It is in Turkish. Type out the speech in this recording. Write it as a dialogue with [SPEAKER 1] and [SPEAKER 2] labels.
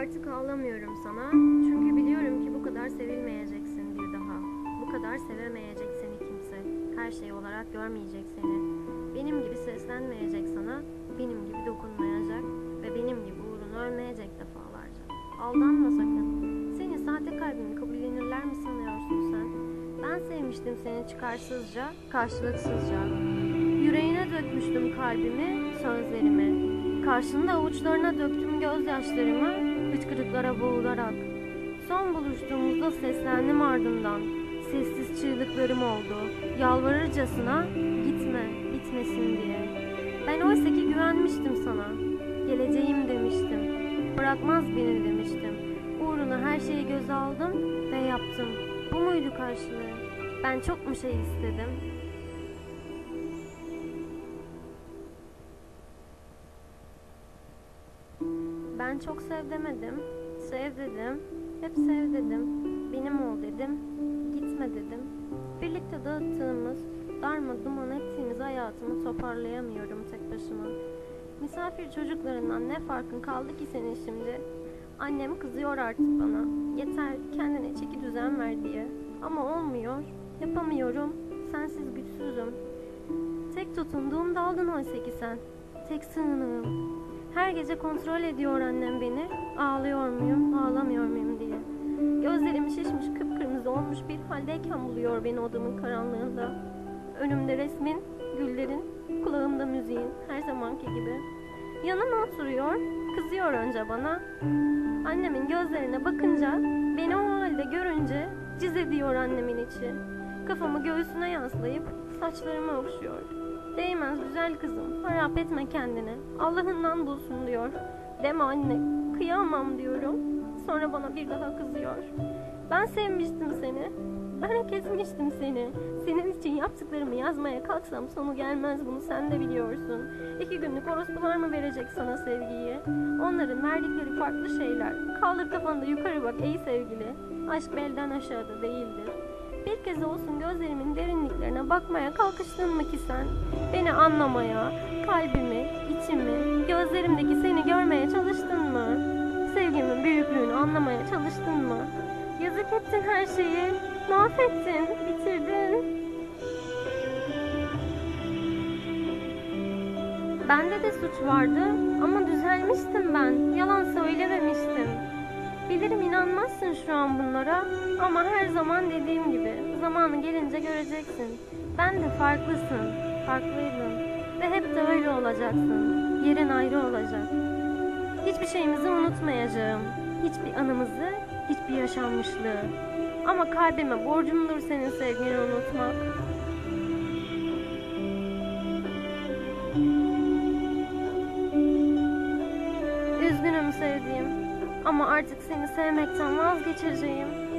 [SPEAKER 1] Artık ağlamıyorum sana. Çünkü biliyorum ki bu kadar sevilmeyeceksin bir daha. Bu kadar sevemeyecek seni kimse. Her şey olarak görmeyecek seni. Benim gibi seslenmeyecek sana. Benim gibi dokunmayacak. Ve benim gibi uğruna ölmeyecek defalarca. Aldanma sakın. Seni sahte kalbimi kabullenirler mi sanıyorsun sen? Ben sevmiştim seni çıkarsızca, karşılıksızca. Yüreğine dökmüştüm kalbimi, sözlerimi. Karşında avuçlarına döktüm gözyaşlarımı, hıçkırıklara boğularak. Son buluştuğumuzda seslendim ardından. Sessiz çığlıklarım oldu. Yalvarırcasına gitme, bitmesin diye. Ben oysa ki güvenmiştim sana. Geleceğim demiştim. Bırakmaz beni demiştim. Uğruna her şeyi göze aldım ve yaptım. Bu muydu karşılığı? Ben çok mu şey istedim? Ben çok sev demedim. Sev dedim. Hep sev dedim. Benim ol dedim. Gitme dedim. Birlikte dağıttığımız, darma duman ettiğimiz hayatımı toparlayamıyorum tek başıma. Misafir çocuklarından ne farkın kaldı ki senin şimdi? Annem kızıyor artık bana. Yeter kendine çeki düzen ver diye. Ama olmuyor. Yapamıyorum. Sensiz güçsüzüm. Tek tutunduğum daldın oysa ki sen. Tek sığınığım. Her gece kontrol ediyor annem beni. Ağlıyor muyum, ağlamıyor muyum diye. Gözlerim şişmiş, kıpkırmızı olmuş bir haldeyken buluyor beni odamın karanlığında. Önümde resmin, güllerin, kulağımda müziğin, her zamanki gibi. Yanıma oturuyor, kızıyor önce bana. Annemin gözlerine bakınca, beni o halde görünce ciz ediyor annemin içi. Kafamı göğsüne yaslayıp saçlarımı okşuyor. Değmez güzel kızım, harap etme kendini. Allah'ından bulsun diyor. Deme anne, kıyamam diyorum. Sonra bana bir daha kızıyor. Ben sevmiştim seni. Ben kesmiştim seni. Senin için yaptıklarımı yazmaya kalksam sonu gelmez bunu sen de biliyorsun. İki günlük orospular mı verecek sana sevgiyi? Onların verdikleri farklı şeyler. Kaldır kafanı da yukarı bak ey sevgili. Aşk belden aşağıda değildir. Bir kez olsun gözlerimin derinliklerine bakmaya kalkıştın mı ki sen? Beni anlamaya, kalbimi, içimi, gözlerimdeki seni görmeye çalıştın mı? Sevgimin büyüklüğünü anlamaya çalıştın mı? Yazık ettin her şeyi, mahvettin, bitirdin. Bende de suç vardı ama düzelmiştim ben, yalan söylememiştim. Bilirim inanmazsın şu an bunlara ama her zaman dediğim gibi zamanı gelince göreceksin. Ben de farklısın, farklıydın ve hep de öyle olacaksın. Yerin ayrı olacak. Hiçbir şeyimizi unutmayacağım. Hiçbir anımızı, hiçbir yaşanmışlığı. Ama kalbime borcumdur senin sevgini unutmak. Üzgünüm sevdiğim ama artık seni sevmekten vazgeçeceğim.